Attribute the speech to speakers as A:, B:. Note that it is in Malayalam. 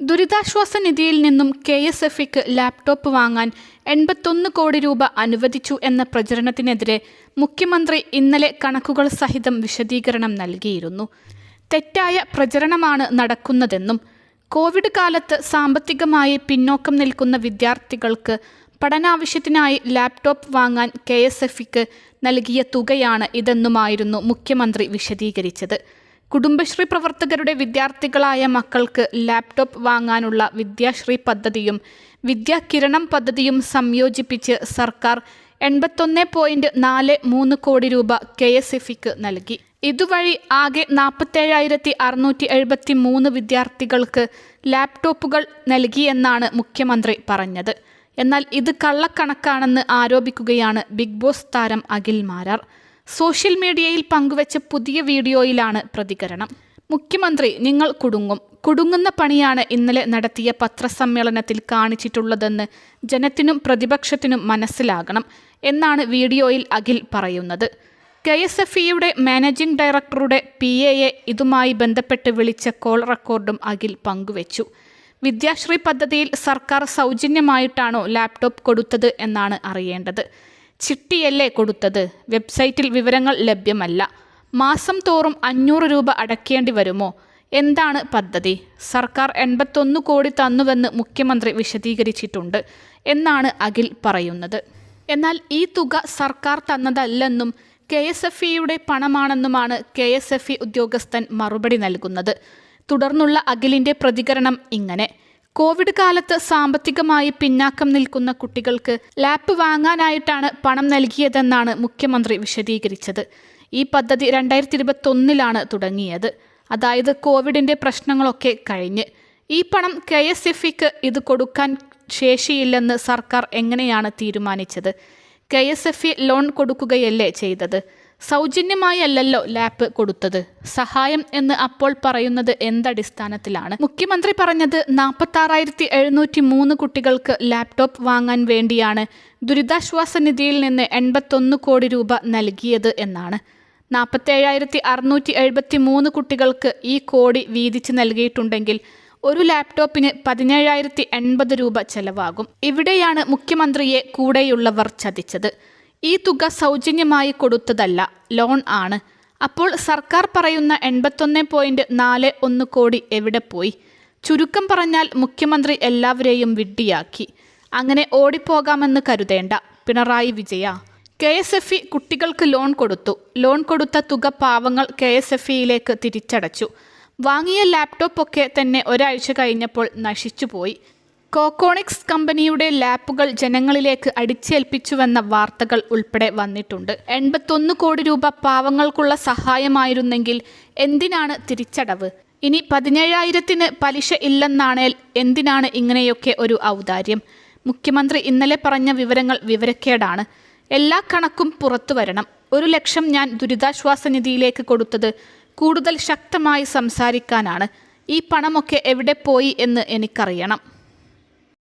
A: ദുരിതാശ്വാസ നിധിയിൽ നിന്നും കെ എസ് എഫ് ഇക്ക് ലാപ്ടോപ്പ് വാങ്ങാൻ എൺപത്തൊന്ന് കോടി രൂപ അനുവദിച്ചു എന്ന പ്രചരണത്തിനെതിരെ മുഖ്യമന്ത്രി ഇന്നലെ കണക്കുകൾ സഹിതം വിശദീകരണം നൽകിയിരുന്നു. തെറ്റായ പ്രചരണമാണ് നടക്കുന്നതെന്നും കോവിഡ് കാലത്ത് സാമ്പത്തികമായി പിന്നോക്കം നിൽക്കുന്ന വിദ്യാർത്ഥികൾക്ക് പഠനാവശ്യത്തിനായി ലാപ്ടോപ്പ് വാങ്ങാൻ കെ എസ് എഫ് ഇക്ക് നൽകിയ തുകയാണ് ഇതെന്നുമായിരുന്നു മുഖ്യമന്ത്രി വിശദീകരിച്ചത്. കുടുംബശ്രീ പ്രവർത്തകരുടെ വിദ്യാർത്ഥികളായ മക്കൾക്ക് ലാപ്ടോപ്പ് വാങ്ങാനുള്ള വിദ്യാശ്രീ പദ്ധതിയും വിദ്യാകിരണം പദ്ധതിയും സംയോജിപ്പിച്ച് സർക്കാർ എൺപത്തൊന്ന് പോയിന്റ് നാല് മൂന്ന് കോടി രൂപ കെ എസ് എഫിക്ക് നൽകി. ഇതുവഴി ആകെ നാൽപ്പത്തേഴായിരത്തി അറുന്നൂറ്റി എഴുപത്തി മൂന്ന് വിദ്യാർത്ഥികൾക്ക് ലാപ്ടോപ്പുകൾ നൽകിയെന്നാണ് മുഖ്യമന്ത്രി പറഞ്ഞത്. എന്നാൽ ഇത് കള്ളക്കണക്കാണെന്ന് ആരോപിക്കുകയാണ് ബിഗ് ബോസ് താരം അഖിൽ മാരാർ. സോഷ്യൽ മീഡിയയിൽ പങ്കുവച്ച പുതിയ വീഡിയോയിലാണ് പ്രതികരണം. മുഖ്യമന്ത്രി നിങ്ങൾ കുടുങ്ങും. കുടുങ്ങുന്ന പണിയാണ് ഇന്നലെ നടത്തിയ പത്രസമ്മേളനത്തിൽ കാണിച്ചിട്ടുള്ളതെന്ന് ജനത്തിനും പ്രതിപക്ഷത്തിനും മനസ്സിലാകണം എന്നാണ് വീഡിയോയിൽ അഖിൽ പറയുന്നത്. കെ എസ് എഫ് ഇയുടെ മാനേജിംഗ് ഡയറക്ടറുടെ പി എയെ ഇതുമായി ബന്ധപ്പെട്ട് വിളിച്ച കോൾ റെക്കോർഡും അഖിൽ പങ്കുവച്ചു. വിദ്യാശ്രീ പദ്ധതിയിൽ സർക്കാർ സൗജന്യമായിട്ടാണോ ലാപ്ടോപ്പ് കൊടുത്തത് എന്നാണ് അറിയേണ്ടത്. ചിട്ടിയല്ലേ കൊടുത്തത്? വെബ്സൈറ്റിൽ വിവരങ്ങൾ ലഭ്യമല്ല. മാസം തോറും അഞ്ഞൂറ് രൂപ അടയ്ക്കേണ്ടി വരുമോ? എന്താണ് പദ്ധതി? സർക്കാർ എൺപത്തൊന്ന് കോടി തന്നുവെന്ന് മുഖ്യമന്ത്രി വിശദീകരിച്ചിട്ടുണ്ട്. എന്നാണ് അഖിൽ പറയുന്നത്. എന്നാൽ ഈ തുക സർക്കാർ തന്നതല്ലെന്നും കെ എസ് എഫ് ഇയുടെ പണമാണെന്നുമാണ് കെ എസ് എഫ് ഇ ഉദ്യോഗസ്ഥൻ മറുപടി നൽകുന്നത്. തുടർന്നുള്ള അഖിലിന്റെ പ്രതികരണം ഇങ്ങനെ. കോവിഡ് കാലത്ത് സാമ്പത്തികമായി പിന്നാക്കം നിൽക്കുന്ന കുട്ടികൾക്ക് ലാപ്പ് വാങ്ങാനായിട്ടാണ് പണം നൽകിയതെന്നാണ് മുഖ്യമന്ത്രി വിശദീകരിച്ചത്. ഈ പദ്ധതി രണ്ടായിരത്തി ഇരുപത്തൊന്നിലാണ് തുടങ്ങിയത്. അതായത് കോവിഡിന്റെ പ്രശ്നങ്ങളൊക്കെ കഴിഞ്ഞ്. ഈ പണം കെ എസ് എഫ് ഇക്ക് ഇത് കൊടുക്കാൻ ശേഷിയില്ലെന്ന് സർക്കാർ എങ്ങനെയാണ് തീരുമാനിച്ചത്? കെ എസ് എഫ് ലോൺ കൊടുക്കുകയല്ലേ ചെയ്തത്? സൗജന്യമായല്ലല്ലോ ലാപ്പ് കൊടുത്തത്. സഹായം എന്ന് അപ്പോൾ പറയുന്നത് എന്തടിസ്ഥാനത്തിലാണ്? മുഖ്യമന്ത്രി പറഞ്ഞത് നാൽപ്പത്താറായിരത്തി എഴുന്നൂറ്റി മൂന്ന് കുട്ടികൾക്ക് ലാപ്ടോപ്പ് വാങ്ങാൻ വേണ്ടിയാണ്. ദുരിതാശ്വാസ നിധിയിൽ നിന്ന് എൺപത്തൊന്ന് കോടി രൂപ നൽകിയത് എന്നാണ്. നാൽപ്പത്തേഴായിരത്തി അറുന്നൂറ്റി എഴുപത്തി മൂന്ന് കുട്ടികൾക്ക് ഈ കോടി വീതിച്ച് നൽകിയിട്ടുണ്ടെങ്കിൽ ഒരു ലാപ്ടോപ്പിന് പതിനേഴായിരത്തി എൺപത് രൂപ ചെലവാകും. ഇവിടെയാണ് മുഖ്യമന്ത്രിയെ കൂടെയുള്ളവർ ചതിച്ചത്. ഈ തുക സൗജന്യമായി കൊടുത്തതല്ല. ലോൺ ആണ്. അപ്പോൾ സർക്കാർ പറയുന്ന എൺപത്തൊന്ന് പോയിന്റ് നാല് ഒന്ന് കോടി എവിടെ പോയി? ചുരുക്കം പറഞ്ഞാൽ മുഖ്യമന്ത്രി എല്ലാവരെയും വിഡ്ഢിയാക്കി. അങ്ങനെ ഓടിപ്പോകാമെന്ന് കരുതേണ്ട. Pinarayi Vijaya. K S F E കുട്ടികൾക്ക് ലോൺ കൊടുത്തു. ലോൺ കൊടുത്ത തുക പാവങ്ങൾ കെ എസ് എഫ് ഇയിലേക്ക് തിരിച്ചടച്ചു. വാങ്ങിയ ലാപ്ടോപ്പ് ഒക്കെ തന്നെ ഒരാഴ്ച കഴിഞ്ഞപ്പോൾ നശിച്ചുപോയി. കോക്കോണിക്സ് കമ്പനിയുടെ ലാപ്പുകൾ ജനങ്ങളിലേക്ക് അടിച്ചേൽപ്പിച്ചുവെന്ന വാർത്തകൾ ഉൾപ്പെടെ വന്നിട്ടുണ്ട്. എൺപത്തൊന്ന് കോടി രൂപ പാവങ്ങൾക്കുള്ള സഹായമായിരുന്നെങ്കിൽ എന്തിനാണ് തിരിച്ചടവ്? ഇനി പതിനേഴായിരത്തിന് പലിശ ഇല്ലെന്നാണേൽ എന്തിനാണ് ഇങ്ങനെയൊക്കെ ഒരു ഔദാര്യം? മുഖ്യമന്ത്രി ഇന്നലെ പറഞ്ഞ വിവരങ്ങൾ വിവരക്കേടാണ്. എല്ലാ കണക്കും പുറത്തു വരണം. ഒരു ലക്ഷം ഞാൻ ദുരിതാശ്വാസ നിധിയിലേക്ക് കൊടുത്തത് കൂടുതൽ ശക്തമായി സംസാരിക്കാനാണ്. ഈ പണമൊക്കെ എവിടെ പോയി എന്ന് എനിക്കറിയണം.